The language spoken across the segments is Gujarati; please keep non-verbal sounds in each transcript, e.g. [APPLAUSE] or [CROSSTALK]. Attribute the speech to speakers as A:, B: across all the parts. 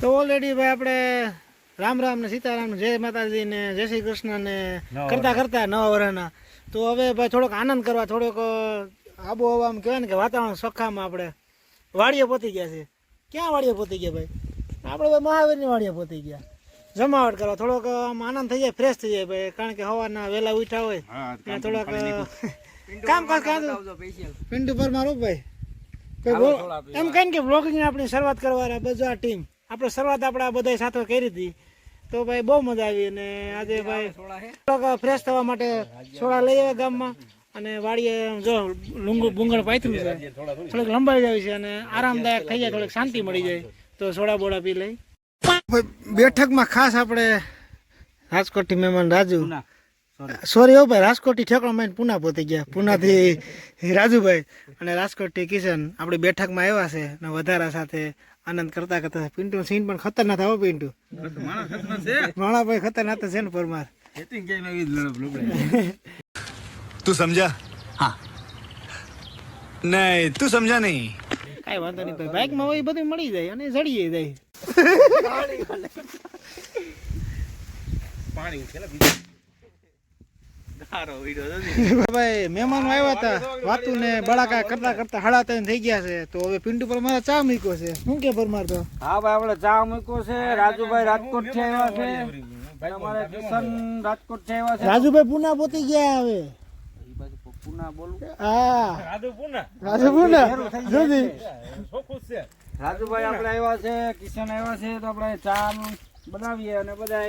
A: તો ઓલરેડી ભાઈ આપણે રામ રામ ને સીતારામ જય માતાજી ને જય શ્રી કૃષ્ણ ને કરતા કરતા નવા વર્ષના તો હવે ભાઈ થોડોક આનંદ કરવા થોડોક આબોહવા કહેવાય ને કે વાતાવરણ સખામાં આપણે વાડીએ પહોંચી ગયા છે. ક્યાં વાડીએ પહોંચી ગયા ભાઈ? આપણે ભાઈ મહાવીરની વાડીએ પહોંચી ગયા. જમાવટ કરવા થોડોક આમ આનંદ થઈ જાય ફ્રેશ થઈ જાય ભાઈ. કારણ કે હવાના વહેલા ઉઠા હોય ત્યાં થોડાક [LAUGHS] કામ કાજ કામ પિંડુ પરમાર હો ભાઈ. એમ કહીને કે બ્લોગિંગ આપણી શરૂઆત કરવાના બધા ટીમ આપણે શરૂઆત આપણે આ બધા સાથે કરી હતી. તો ભાઈ બહુ મજા આવી અને આજે ભાઈ ફ્રેશ થવા માટે સોડા લઈ આવ્યા ગામમાં અને વાડીએ જો લુંગું ભૂંગળ પાથરું છે. થોડીક લંબાઈ જાય છે અને આરામદાયક થઈ જાય થોડીક શાંતિ મળી જાય. તો સોડા બોડા પી લઈ. બેઠકમાં ખાસ આપણે રાજકોટથી મહેમાન રાજુ. સોરી હો ભાઈ રાજકોટથી ઠેકડો મારીને પુના પહોંચી ગયા. પૂનાથી રાજુભાઈ અને રાજકોટથી કિશન આપણી બેઠકમાં આવ્યા છે ને વધારા સાથે આનંદ કરતા કરતા પિન્ટુ સીન પણ ખતરનાક આવો પિન્ટુ.
B: માણા
A: ભાઈ ખતરનાક છે ને પરમાર. [LAUGHS]
C: તું સમજા? હા. નહીં તું સમજા નહીં.
A: કાંઈ વાંધો નહીં ભાઈ. બાઇકમાં હોય બધું મળી જાય અને જડીએ જાય. [LAUGHS]
B: પાણી છે ને બીજું. [LAUGHS]
A: ભાઈ મહેમાનો આવ્યા હતા વાતું ને બળાકા કરતા કરતા હાડા ત્રણ થઈ ગયા છે. તો હવે પિન્ટુ પરમાર ચા મૂક્યો છે. શું કે પરમાર તો?
D: હા ભાઈ આપણે ચા મૂક્યો છે. રાજુભાઈ રાજકોટથી આવ્યા છે. અમારે કિશન રાજકોટથી આવ્યા છે.
A: રાજુભાઈ પુના પોતી ગયા હવે.
D: પુના બોલું?
A: હા.
B: રાજુ પૂના.
A: રાજુ પુના? જોજી.
D: રાજુભાઈ આપણે આવ્યા છે કિશન આવ્યા છે તો આપણે ચા બનાવીએ અને બધા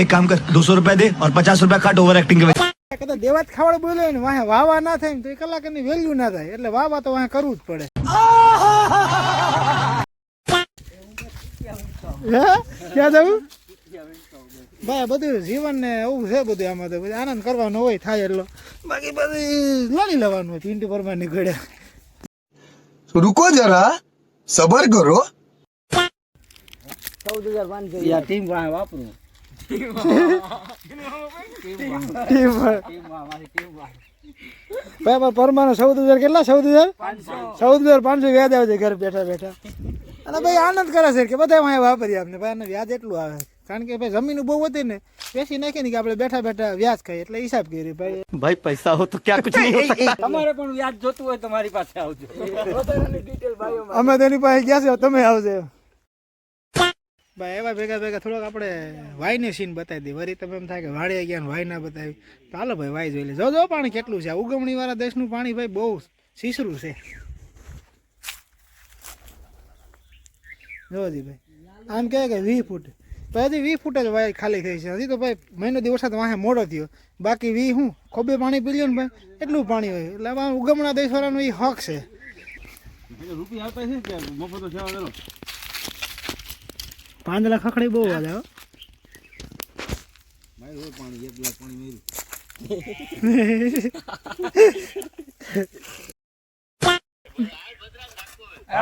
D: એક કામ
A: કર
D: દોસો રૂપિયા
C: દે और પચાસ રૂપિયા કાટ ઓવર એક્ટિંગ કે
A: કદાચ દેવાત ખાવડ બોલ્યો ને વાહે વાવા ના થાય ને તો એ કલાકની વેલ્યુ ના થાય. એટલે વાવા તો વાહે કરવું જ પડે. ક્યાં જવું ભાઈ બધું જીવન ને એવું છે બધું આમાં તો. બધું આનંદ કરવાનો હોય થાય એટલો. બાકી બધી લાલી લેવાનું હોય પિંડી પરમાં નીકળ્યા.
E: રૂકો જરા સબર કરો.
D: ચૌદ હજાર પાંચસો ટીમ વાપરું.
A: ભાઈ અમારે પરમાનો કેટલા ચૌદ હજાર ચૌદ હજાર વ્યાજ આવે છે બેઠા બેઠા. અને ભાઈ આનંદ કરે છે કે બધા અહીંયા વાપરીએ આપણે. ભાઈ વ્યાજ એટલું આવે. કારણ કે ભાઈ જમીન બહુ હતી ને પેસી નાખી ને કે આપણે બેઠા બેઠા વ્યાજ ખાઈ એટલે હિસાબ કરી ભાઈ.
C: ભાઈ પૈસા હો તો ક્યાં કુછ નહીં
D: તમારે પણ વ્યાજ જોતું હોય તમારી પાસે આવજો.
A: અમે તેની પાસે ગયા છે તમે આવજો. ભાઈ એવા ભેગા ભેગા થોડોક આપણે વાયની સીન બતાવી દઈએ. વળી તમે એમ થાય કે વાડે ગયા ને વાય ના બતાવી. તો ભાઈ, વાય જોઈ લે. જો જો પાણી કેટલું છે. ઉગમણીવાળા ઉગમણી વાળા દેશનું પાણી ભાઈ બહુ સીસરું છે. જોજી ભાઈ. આમ કહે કે વીસ ફૂટ. તો હજી વીસ ફૂટ જ વાય ખાલી થઈ છે. હજી તો ભાઈ મહિનો દિવસ તો વાહે મોડો થયો. બાકી વી હું? ખોબે પાણી પી લ્યો ને ભાઈ. એટલું પાણી હોય. એટલે આમાં ઉગમણા દેશવાળાનો એ હક છે.
B: રૂપિયા આપે છે મફતો સેવા
A: પાંદડા ખખડી બહુ વાગે આવે
B: ભાઈ પાણી એક ગ્લાસ પાણી મેરું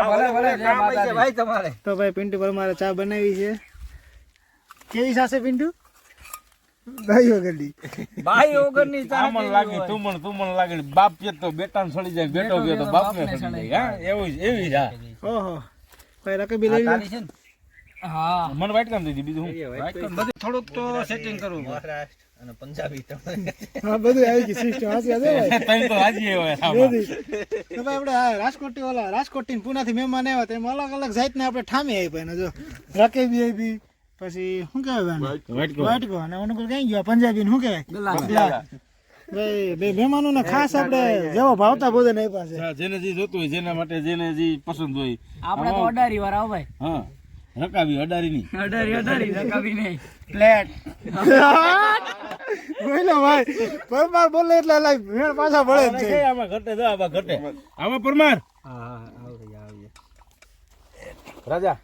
D: ભલે ભલે જય માતાજી. ભાઈ તમારે
A: તો ભાઈ પિન્ટુ પર મારે ચા બનાવી છે. કેવી સાસે પિન્ટુ? દહી વગરની
D: ભાઈ વગરની
B: ચામણ લાગી તું મણ તું લાગી બાપ કે તો બેટા સડી જાય બેટો તો બાપ ને સડી જાય. હા એવું એવી જ હા.
A: ઓહો ભાઈ રકબી
D: છે ને? હા.
B: મને વાઈટ કામ દીધી બીજું હું?
D: બધું થોડુંક તો સેટિંગ કરવું
A: હા બધું આવી ગયું. સિસ્ટમ દે ભાઈ.
B: તો હાજી હોય.
A: તો ભાઈ આપણે આ રાજકોટથી ઓલા રાજકોટથી ને પુનાથી મહેમાન આવ્યા તેમ અલગ અલગ જાતના આપણે ઠામી આવી ને જો. રકેબી આપી પછી શું કહેવાય
B: કામ.
A: વાટકો અને અનુકૂળ કઈ ગયો? પંજાબી શું કહેવાય? મહેમાનો મહેમાનોને ખાસ આપણે જેવો ભાવતા ભોજન આપ્યા છે.
B: જેને જે જોતું હોય જેના માટે જેને જે પસંદ હોય.
D: આપણે તો અડારી વાર આવો ભાઈ.
B: હા. રકાવી અડારી ની
D: અડારી અડારી રકાવી નહીં ફ્લેટ
A: બોલો ભાઈ. પરમાર બોલે એટલે લાઈ મેળ પાછા ભળે છે.
B: આમાં ઘટે દો આમાં ઘટે. આમાં પરમાર.
D: હા આવડી આવડી
B: રાજા.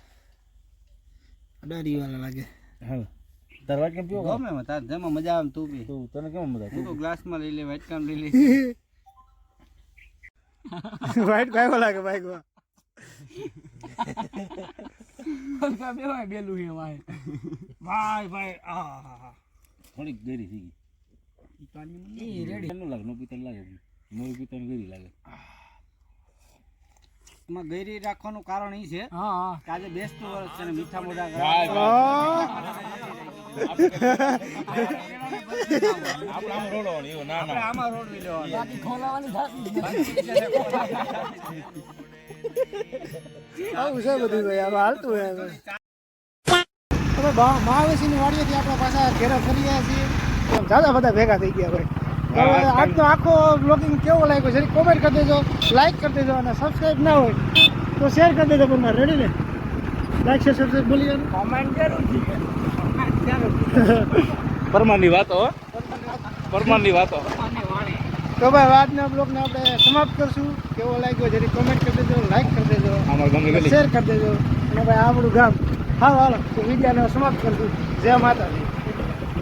A: અડારી વાળા લાગે
B: હા દરવાજ કેમ પીવો
D: ગમે મને તાર જેમાં મજા આવે તું બી.
B: તું તને કેમ મજા
D: તું તો ગ્લાસમાં લઈ લે વાટકામ લઈ લે. [LAUGHS]
A: વાઈટ કાયો લાગે ભાઈ ગો [LAUGHS] ભાઈ ભાઈ આ
B: થોડીક દેરી થઈ ગઈ રેડી નું લાગે નો પિતર લાગે નો પિતર ગેરી લાગે
D: ગૈરી રાખવાનું કારણ એ છે
A: હા હા
D: કે આજે બેસતું વર્ષ છે ને મીઠા મોઢા
B: આપણે આમ રોડવાની ના ના
D: આમાં રોડ લઈ લેવાનું [LAUGHS]
A: આવું છે બધું ભાઈ હવે હાલતું હોય હવે. મહાવેશીની વાડીએથી આપણે પાછા ઘેરા ફરી ગયા છીએ. તો દાદા બધા ભેગા થઈ ગયા ભાઈ આજનો આખો બ્લોગિંગ કેવો લાગ્યો? છે કોમેન્ટ કરી દેજો લાઈક કરી દેજો અને સબસ્ક્રાઈબ ના હોય તો શેર કરી દેજો પણ રેડી ને? લાઈક શેર સબસ્ક્રાઈબ ભૂલી જાય
D: કોમેન્ટ કરું
B: પરમાનની વાતો હો. પરમાનની વાતો.
A: તો ભાઈ આજના બ્લોગને આપણે સમાપ્ત કરશું. કેવો લાગ્યો જરી કોમેન્ટ કરી દેજો લાઈક કરી દેજો શેર કરી દેજો. અને ભાઈ આપણું ગામ. હાલો હાલો તો વિડીયોને સમાપ્ત કરશું. જય માતાજી.